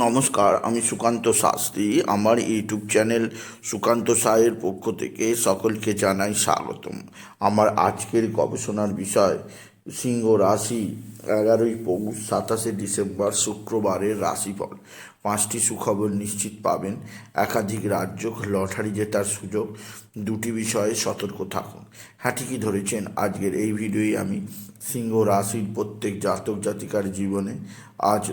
নমস্কার, আমি সুকান্ত শাস্ত্রী। আমার ইউটিউব চ্যানেল সুকান্ত সায়ের পক্ষ থেকে সকলকে জানাই স্বাগতম। আমার আজকের গবেষণার বিষয়, সিংহ রাশি, এগারোই পৌষ, সাতাশে ডিসেম্বর, শুক্রবারের রাশিফল। পাঁচটি সুখবর নিশ্চিত পাবেন। একাধিক রাজ্য লটারি জেতার সুযোগ। দুটি বিষয়ে সতর্ক থাকুন। হ্যাঁ ঠিকই ধরেছেন, আজকের এই ভিডিওই আমি সিংহ রাশির প্রত্যেক জাতক জাতিকার জীবনে আজ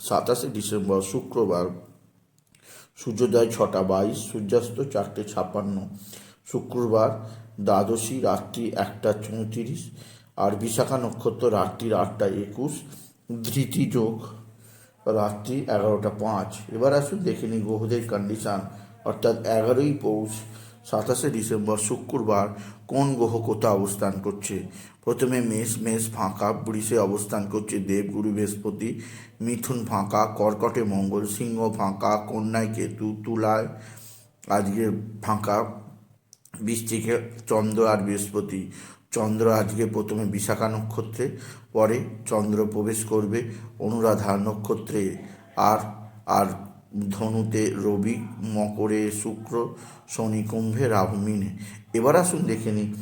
সাতাশে ডিসেম্বর শুক্রবার, সূর্যোদয় ছটা বাইশ, সূর্যাস্ত চারটে ছাপ্পান্ন। শুক্রবার দ্বাদশী রাত্রি একটা চৌত্রিশ, আর বিশাখা নক্ষত্র রাত্রির আটটা একুশ। ধৃতি যোগ রাত্রি এগারোটা পাঁচ। এবার আসুন দেখে নিই গ্রহদের কন্ডিশান অর্থাৎ এগারোই পৌষ সাতাশে ডিসেম্বর শুক্রবার কোন গ্রহ কোথা অবস্থান করছে? প্রথমে মেষ মেষ ফাঁকা, বৃষে অবস্থান করছে দেবগুরু বৃহস্পতি, মিথুন ফাঁকা, কর্কটে মঙ্গল, সিংহ ফাঁকা কন্যায় কেতু, তুলায় আজকে ফাঁকা বৃষ্টিকে চন্দ্র আর বৃহস্পতি। চন্দ্র আজকে প্রথমে বিশাখা নক্ষত্রে, পরে চন্দ্র প্রবেশ করবে অনুরাধা নক্ষত্রে। আর আর ধনুতে রবি, মকরে শুক্র, শনি কুম্ভে রাহু মিনে এবার আসুন দেখে নিই,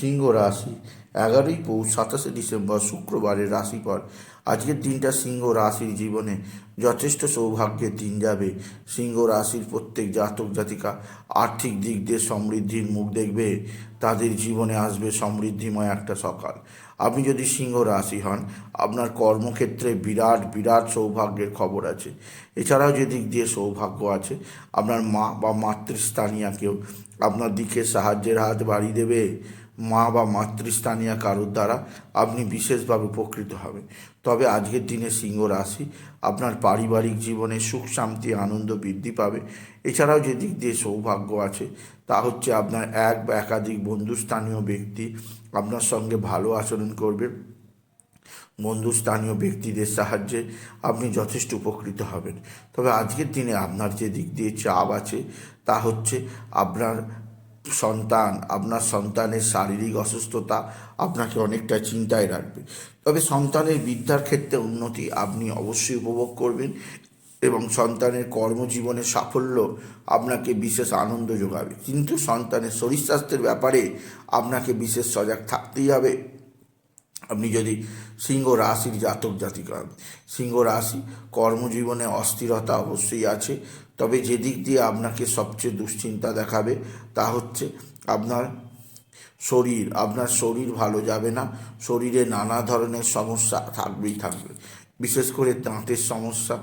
সিংহ রাশি, এগারোই পৌষ, সাতাশে ডিসেম্বর, শুক্রবারের রাশিফল। আজকের দিনটা সিংহ রাশির জীবনে যথেষ্ট সৌভাগ্যের দিন যাবে। সিংহ রাশির প্রত্যেক জাতক জাতিকা আর্থিক দিক দিয়ে সমৃদ্ধির মুখ দেখবে। তাদের জীবনে আসবে সমৃদ্ধিময় একটা সকাল। আপনি যদি সিংহ রাশি হন, আপনার কর্মক্ষেত্রে বিরাট বিরাট সৌভাগ্যের খবর আছে। এছাড়াও যে দিক দিয়ে সৌভাগ্য আছে, আপনার মা বা মাতৃস্থানীয় কেউ আপনার দিকে সাহায্যের হাত বাড়িয়ে দেবে। মা বা মাতৃস্থানীয় কারোর দ্বারা আপনি বিশেষভাবে উপকৃত হবেন। তবে আজকের দিনে সিংহ রাশি আপনার পারিবারিক জীবনে সুখ, শান্তি, আনন্দ বৃদ্ধি পাবে। এছাড়াও যে দিক দিয়ে সৌভাগ্য আছে, তা হচ্ছে আপনার এক বা একাধিক বন্ধুস্থানীয় ব্যক্তি আপনার সঙ্গে ভালো আচরণ করবে। বন্ধুস্থানীয় ব্যক্তিদের সাহায্যে আপনি যথেষ্ট উপকৃত হবেন। তবে আজকের দিনে আপনার যে দিক দিয়ে চাপ আছে, তা হচ্ছে আপনার সন্তান, আপনার সন্তানের শারীরিক অসুস্থতা আপনাকে অনেকটা চিন্তায় রাখবে। তবে সন্তানের বিদ্যার ক্ষেত্রে উন্নতি আপনি অবশ্যই উপভোগ করবেন এবং সন্তানের কর্মজীবনে সাফল্য আপনাকে বিশেষ আনন্দ যোগাবে। কিন্তু সন্তানের শরীর স্বাস্থ্যের ব্যাপারে আপনাকে বিশেষ সজাগ থাকতেই হবে। আপনি যদি সিংহ রাশির জাতক জাতিকা, সিংহ রাশি কর্মজীবনে অস্থিরতা অবশ্যই আছে। তবে যে দিক দিয়ে আপনাকে সবচেয়ে দুশ্চিন্তা দেখাবে তা হচ্ছে আপনার শরীর। আপনার শরীর ভালো যাবে না। শরীরে নানা ধরনের সমস্যা থাকবেই থাকবে। বিশেষ করে দাঁতের সমস্যা,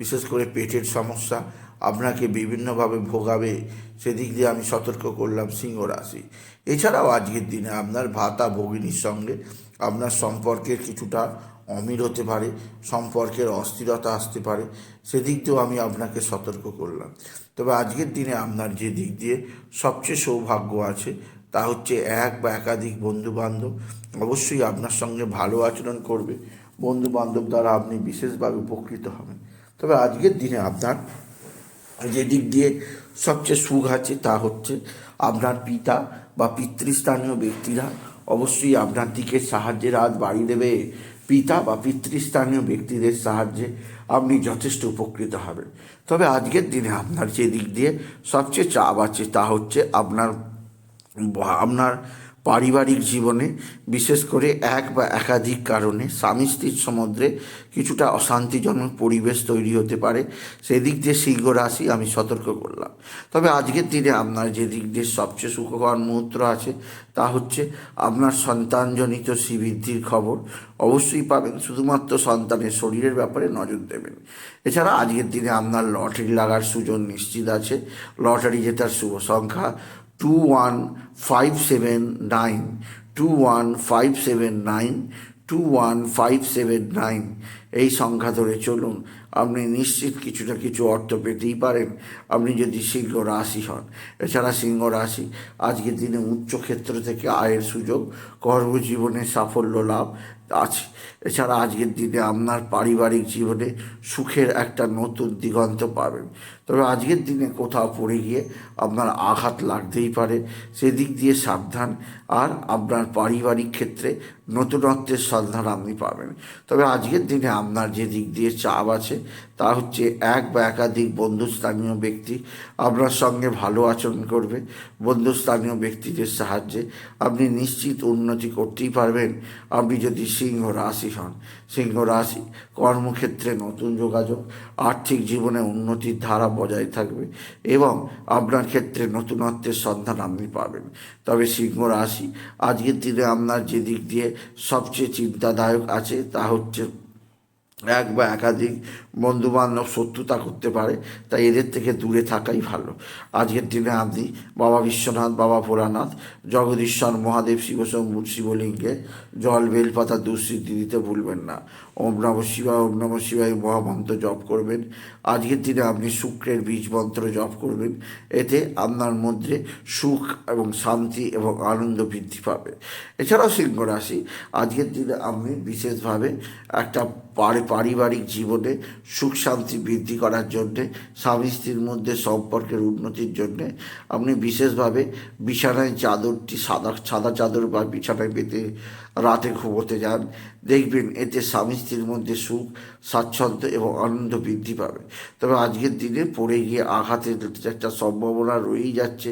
বিশেষ করে পেটের সমস্যা, আপনাকে বিভিন্নভাবে ভোগাবে। সেদিক দিয়ে আমি সতর্ক করলাম সিংহ রাশি। এছাড়াও আজকের দিনে আপনার ভাতা ভগিনীর সঙ্গে আপনার সম্পর্কের কিছুটা অমিল হতে পারে, সম্পর্কের অস্থিরতা আসতে পারে। সেদিক দিয়েও আমি আপনাকে সতর্ক করলাম। তবে আজকের দিনে আপনার যে দিক দিয়ে সবচেয়ে সৌভাগ্য আছে, তা হচ্ছে এক বা একাধিক বন্ধু বান্ধব অবশ্যই আপনার সঙ্গে ভালো আচরণ করবে। বন্ধু বান্ধব দ্বারা আপনি বিশেষভাবে উপকৃত হবেন। তবে আজকের দিনে আপনার যে দিক দিয়ে সবচেয়ে সুখ আছে তা হচ্ছে আপনার পিতা বা পিতৃস্থানীয় ব্যক্তিরা অবশ্যই আপনার দিকে সাহায্যের হাত বাড়িয়ে দেবে। পিতা বা পিতৃস্থানীয় ব্যক্তিদের সাহায্যে আপনি যথেষ্ট উপকৃত হবেন। তবে আজকের দিনে আপনার যে দিক দিয়ে সবচেয়ে চাপ আছে তা হচ্ছে আপনার আপনার পারিবারিক জীবনে, বিশেষ করে এক বা একাধিক কারণে স্বামী স্ত্রীর সমুদ্রে কিছুটা অশান্তিজনক পরিবেশ তৈরি হতে পারে, সেদিক দিয়ে সিংহ রাশি আমি সতর্ক করলাম। তবে আজকের দিনে আপনার যে দিক দিয়ে সবচেয়ে সুখকর মুহূর্ত আছে, তা হচ্ছে আপনার সন্তানজনিত শ্রীবৃদ্ধির খবর। অবশ্যই পাবেন, শুধুমাত্র সন্তানের শরীরের ব্যাপারে নজর দেবেন। এছাড়া আজকের দিনে আপনার লটারি লাগার সুযোগ নিশ্চিত আছে। লটারি জেতার শুভ সংখ্যা two one five seven nine two one five seven nine two one five seven nine এই সংখ্যা ধরে চলুন। আপনি নিশ্চিত কিছু না কিছু অর্থ পেতেই পারেন। আপনি যদি সিংহ রাশি হন, এছাড়া সিংহ রাশি আজকের দিনে উচ্চ ক্ষেত্র থেকে আয়ের সুযোগ, কর্মজীবনে সাফল্য লাভ আছে। এছাড়া আজকের দিনে আপনার পারিবারিক জীবনে সুখের একটা নতুন দিগন্ত পাবেন। তবে আজকের দিনে কোথাও পড়ে গিয়ে আপনার আঘাত লাগতেই পারে। সেদিক দিয়ে সাবধান আর আপনার পারিবারিক ক্ষেত্রে নতুনত্বের সন্ধান আপনি পাবেন। তবে আজকের দিনে আপনার যে দিক দিয়ে চাপ আছে, তা হচ্ছে এক বা একাধিক বন্ধুস্থানীয় ব্যক্তি আপনার সঙ্গে ভালো আচরণ করবে, বন্ধুস্থানীয় ব্যক্তিদের সাহায্যে আপনি নিশ্চিত উন্নতি করতেই পারবেন। আপনি যদি সিংহ রাশি হন, সিংহ রাশি কর্মক্ষেত্রে নতুন যোগাযোগ, আর্থিক জীবনে উন্নতির ধারা বজায় থাকবে এবং আপনার ক্ষেত্রে নতুনত্বের সন্ধান আপনি পাবেন। তবে সিংহ রাশি আজকের দিনে আপনার যে দিক দিয়ে সবচেয়ে চিন্তাদায়ক আছে, তা হচ্ছে এক বা একাধিক বন্ধু বান্ধব শত্রুতা করতে পারে, তাই এদের থেকে দূরে থাকাই ভালো। আজকের দিনে আপনি বাবা বিশ্বনাথ, বাবা ভোলানাথ, জগদীশ্বর, মহাদেব শিবশম্ভুর শিবলিঙ্গে, জল, বেলপাতা, দুঃস্মৃতি দিতে ভুলবেন না। ওম নম শিবায়, ওম নম শিবায় মহামন্ত্র জপ করবেন। আজকের দিনে আপনি শুক্রের বীজ মন্ত্র জপ করবেন। এতে আপনার মধ্যে সুখ এবং শান্তি এবং আনন্দ বৃদ্ধি পাবে। এছাড়াও সিংহ রাশি, আজকের দিনে আপনি বিশেষভাবে একটা পারিবারিক জীবনে সুখ, শান্তি বৃদ্ধি করার জন্যে, স্বামী স্ত্রীর মধ্যে সম্পর্কের উন্নতির জন্যে আপনি বিশেষভাবে বিছানায় চাদরটি সাদা সাদা চাদর বা বিছানায় পেতে রাতে ঘুমোতে যান। দেখবেন এতে স্বামী স্ত্রীর মধ্যে সুখ, স্বাচ্ছন্দ্য এবং আনন্দ বৃদ্ধি পাবে। তবে আজকের দিনে পড়ে গিয়ে আঘাতের একটা সম্ভাবনা রয়েই যাচ্ছে।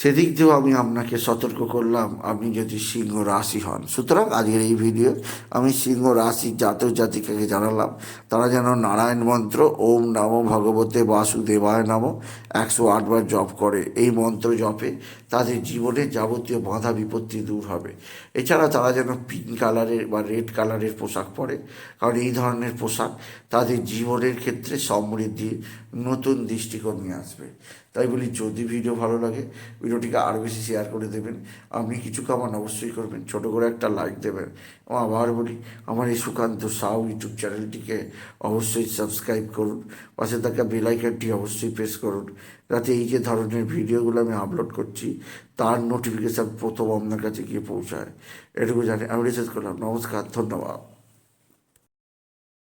সেদিক দিয়েও আমি আপনাকে সতর্ক করলাম, আপনি যদি সিংহ রাশি হন। সুতরাং আজকের এই ভিডিও আমি সিংহ রাশি জাতক জাতিকাকে জানালাম। তারা যেন নারায়ণ মন্ত্র, ওম নাম ভগবতে বাসুদেবায় নাম, একশো আটবার জপ করে। এই মন্ত্র জপে তাদের জীবনে যাবতীয় বাধা বিপত্তি দূর হবে। এছাড়া তারা যেন পিঙ্ক কালারের বা রেড কালারের পোশাক পরে। কারণ এই ধরনের পোশাক তাদের জীবনের ক্ষেত্রে সমৃদ্ধির নতুন দৃষ্টিকোণ নিয়ে আসবে। তাই বলি, যদি ভিডিও ভালো লাগে, ভিডিওটিকে আরও বেশি শেয়ার করে দেবেন। আপনি কিছু কামান অবশ্যই করবেন। ছোট করে একটা লাইক দেবেন। এবং আবার বলি, আমার এই সুকান্ত সাউ ইউটিউব চ্যানেলটিকে অবশ্যই সাবস্ক্রাইব করুন। পাশে থাকা বেলাইকানটি অবশ্যই প্রেস করুন। যাতে এই যে ধরনের ভিডিওগুলো আমি আপলোড করছি তার নোটিফিকেশান প্রথম আপনার কাছে গিয়ে পৌঁছায়। এটুকু জানি। আমি রিসার্চ করলাম। নমস্কার ধন্যবাদ।